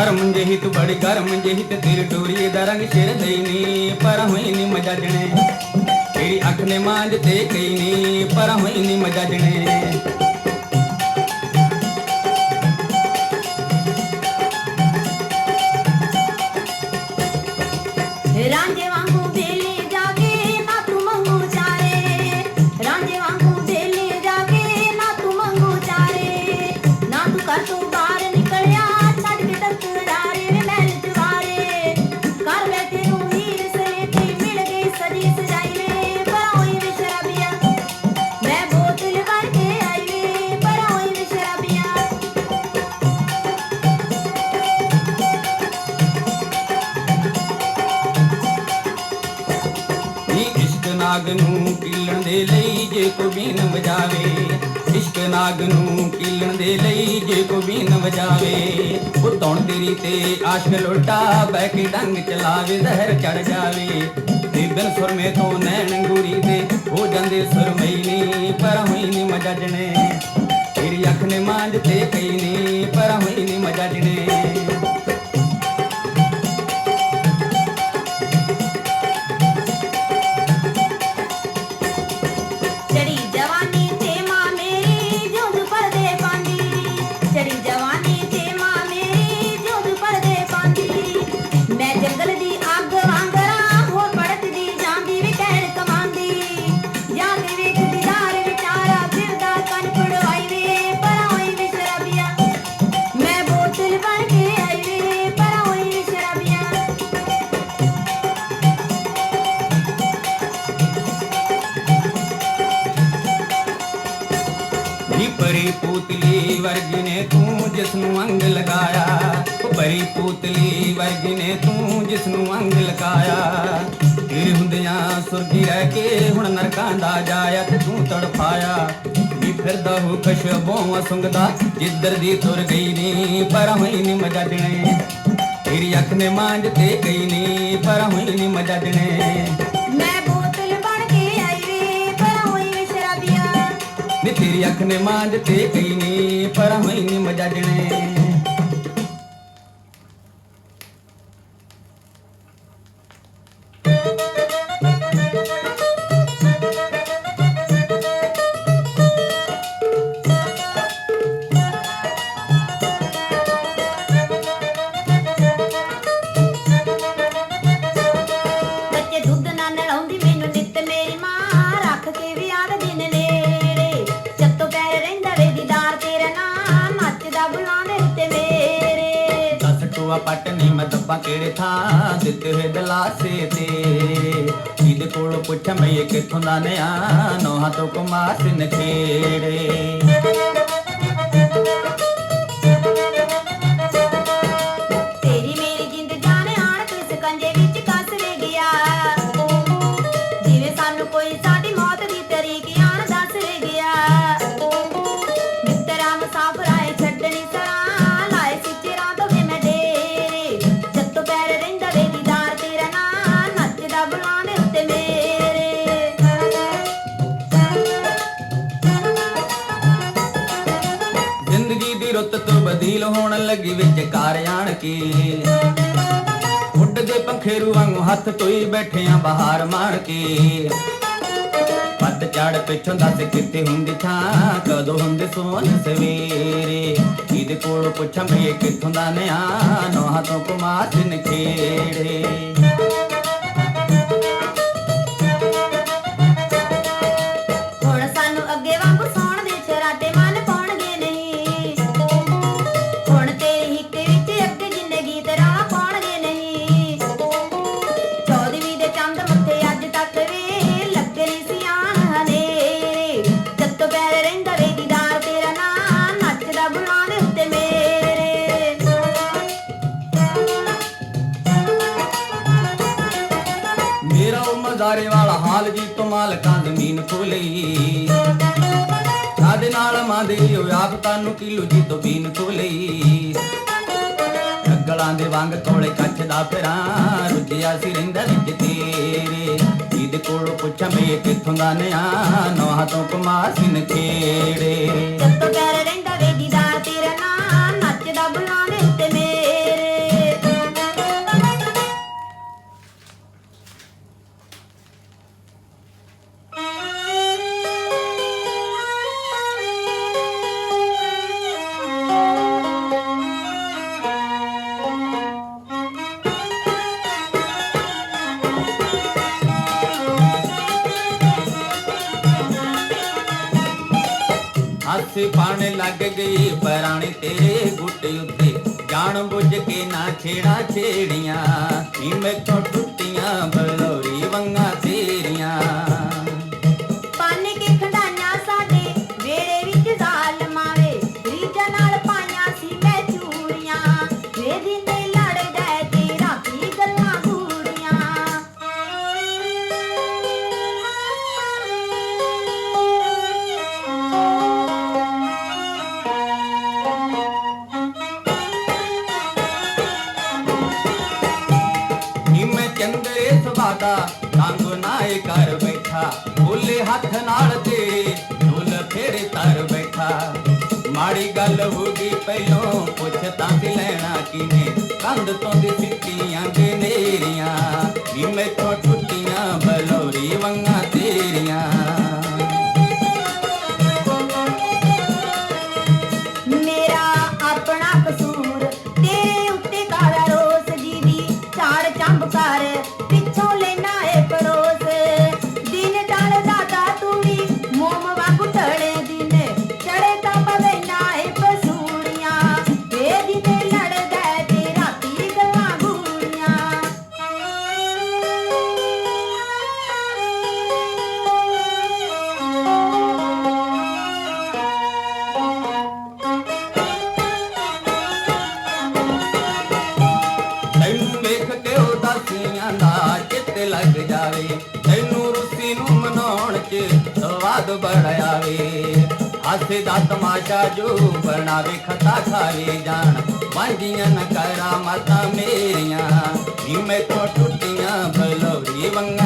ਨਰਮ ਜਿਹੀ ਤੂੰ ਬੜੀ ਗਰਮ ਜਿਹੀ ਤੇ ਤੇਰੀ ਡੋਰੀ ਦਾ ਰੰਗ ਸ਼ੇਰ ਨੀ, ਪਰ ਹੋਈ ਨੀ ਮਜਾ ਜਣੇ। ਤੇਰੀ ਅੱਖ ਨੇ ਮਾਂਜ ਤੇ ਕਈ ਨੀ, ਪਰ ਹੋਈ ਨੀ ਮਜਾ ਜਣੇ। ਦੇ ਲਈ ਜੇ ਕੋ ਬੀਨ ਵਜਾਵੇ, ਇਸ਼ਕ ਨਾਗ ਨੂੰ ਕੀਲਣ ਦੇ ਲਈ ਜੇ ਕੋ ਬੀਨ ਵਜਾਵੇ। ਉਹ ਧੌਣ ਤੇਰੀ ਤੇ ਆਸ਼ਕ ਲੋਟਾ ਬਹਿ ਕੇ ਡੰਗ ਚਲਾਵੇ, ਜ਼ਹਿਰ ਚੜ ਜਾਵੇ। ਤੇ ਬਿਨ ਸੁਰਮੇ ਤੋਂ ਨੈਣ ਅੰਗੂਰੀ ਤੇ ਹੋ ਜਾਂਦੇ ਸੁਰਮਈ ਨੀ, ਪਰ ਹੋਈ ਨੀ ਮਜਾ ਜਣੇ। ਤੇਰੀ ਅੱਖ ਨੇ ਮਾਂਜ ਤੇ ਕਈ ਨੀ, ਪਰ ਹੋਈ ਨੀ ਮਜਾ ਜਣੇ। ਜਿਸ ਨੂੰ ਅੰਗ ਲਗਾਇਆ ਉਹ ਪਰੀ ਪੂਤਲੀ ਵਰਗੀ ਨੇ ਤੂੰ ਜਿਸ ਨੂੰ ਅੰਗ ਲਗਾਇਆ ਤੇਰੇ ਹੁੰਦਿਆਂ ਸੁਰਗੀ ਰਹਿ ਕੇ ਹੁਣ ਨਰਕਾਂ ਦਾ ਜਾਇਆ ਤੇ ਤੂੰ ਤੜਫਾਇਆ ਵੀ ਫਿਰਦਾ ਹੋ ਖਸ਼ਬੋਂ ਸੁੰਗਦਾ ਜਿੱਧਰ ਦੀ ਤੁਰ ਗਈ ਨੀ ਪਰ ਹੋਈ ਨੀ ਮਜਾ ਜਣੇ ਤੇਰੀ ਅੱਖ ਨੇ ਮਾਂਜ ਤੇ ਗਈ ਨੀ ਪਰ ਹੋਈ ਨੀ ਮਜਾ ਜਣੇ ਨੀ ਤੇਰੀ ਅੱਖ ਨੇ ਮਾਂਜ ਤੇ ਗਈ ਨੀ ਪਰ ਹੋਈ ਨੀ ਮਜਾ ਜਣੇ ਦਸ ਟੂਆ ਪੱਟ ਨਹੀਂ ਮੈਂ ਦੱਬਾਂ ਕਿਹੜੇ ਥਾਂ ਦਿੱਤੇ ਹੋਏ ਦਲਾਸੇ ਤੇ। ਇਹਦੇ ਕੋਲ ਪੁੱਛਾਂ ਮੈਂ ਇਹ ਕਿੱਥੋਂ ਦਾ ਨਿਆ ਨੋਹਾਂ ਤੋਂ ਕੁਮਾਰ ਸਿਨ ਖੇੜੇ। ਰੁੱਤ ਤੋਂ ਬਦੀਲ ਹੋਣ ਲੱਗੀ ਵਿੱਚ ਕਾਰ ਆਣ ਕੇ। ਉੱਡਦੇ ਪੰਖੇਰੂ ਵਾਂਗੂ ਹੱਥ ਧੋਈ ਬੈਠਿਆਂ ਬਹਾਰ ਮਾਰ ਕੇ। ਪੱਤ ਚੜ ਪਿੱਛੋਂ ਦੱਸ ਕਿੱਥੇ ਹੁੰਦੀ ਥਾਂ ਕਦੋਂ ਹੁੰਦੇ ਸੋਨ ਸਵੇਰੇ। ਇਹਦੇ ਕੋਲ ਪੁੱਛਾਂ ਵੀ ਕਿੱਥੋਂ ਦਾ ਨਿਆ ਨੋਹਾਂ ਤੋਂ ਕੁਮਾਰ ਸਿਨ ਮੇਰਾ ਵਾਲਾ ਹਾਲ ਜੀ ਤੋਂ ਮਾਲਕਾਂ ਜ਼ਮੀਨ ਖੋਲਈ ਸਾਡੇ ਨਾਲ ਮਾਂਦੇ ਆਪ ਤਾਨੂੰ ਕਿਲੋ ਜੀ ਤੋਂ ਬੀਨ ਖੋਲਈ ਗਲਾਂ ਦੇ ਵਾਂਗ ਕੋਲੇ ਕੱਚ ਦਾ ਫਿਰਾਂ ਰੁੱਝਿਆ ਸੀ ਰਿੰਦਾ ਵਿੱਚ ਤੇਰੇ। ਇਹਦੇ ਕੋਲੋਂ ਪੁੱਛਾਂ ਮੈਂ ਕਿੱਥੋਂ ਦਾ ਨਿਆ, ਨੋਹਾਂ ਤੋਂ ਕੁਮਾਰ ਸਿਨ ਖੇੜੇ ਹਾਸੇ ਪਾਣ ਲੱਗ ਗਈ ਪਰਾਣੇ ਤੇਰੇ ਗੁੱਟੇ ਉੱਤੇ। ਜਾਣ ਬੁੱਝ ਕੇ ਨਾ ਛੇੜਾ ਛੇੜੀਆਂ। ਨੀ ਮੈਥੋਂ ਟੁੱਟੀਆਂ ਸਵਾਦਾ ਰੰਗ ਨਾਏ ਕਰ ਬੈਠਾ। ਬੋਲੇ ਹੱਥ ਨਾਲ ਤੇਰੇ ਢੋਲ ਫੇਰੇ ਤਰ ਬੈਠਾ। ਮਾੜੀ ਗੱਲ ਹੋ ਗਈ ਪਹਿਲੋਂ ਪੁੱਛ ਤਾਂ ਕਿ ਲੈਣਾ ਕਿਨੇ ਕੰਧ ਤੋਂ ਦੀ ਸਿੱਟੀਆਂ ਦੇ ਨੇਰੀਆਂ। ਨੀ ਮੈਥੋਂ ਦਾ ਲੱਗ ਜਾਵੇ। ਤੈਨੂੰ ਰੁੱਸੀ ਨੂੰ ਮਨਾਉਣ 'ਚ ਸਵਾਦ ਬੜਾ ਆਵੇ। ਹਾਸੇ ਦਾ ਤਮਾਸ਼ਾ ਜੋ ਬਣਾਵੇ, ਖਤਾ ਖਾਵੇ ਜਾਣ ਵਾਂਝੀਆਂ ਨ ਕਰਾ ਮਾਤਾ ਮੇਰੀਆਂ। ਨੀ ਮੈਥੋਂ ਟੁੱਟੀਆਂ ਬਲੋਰੀ ਵੰਗਾ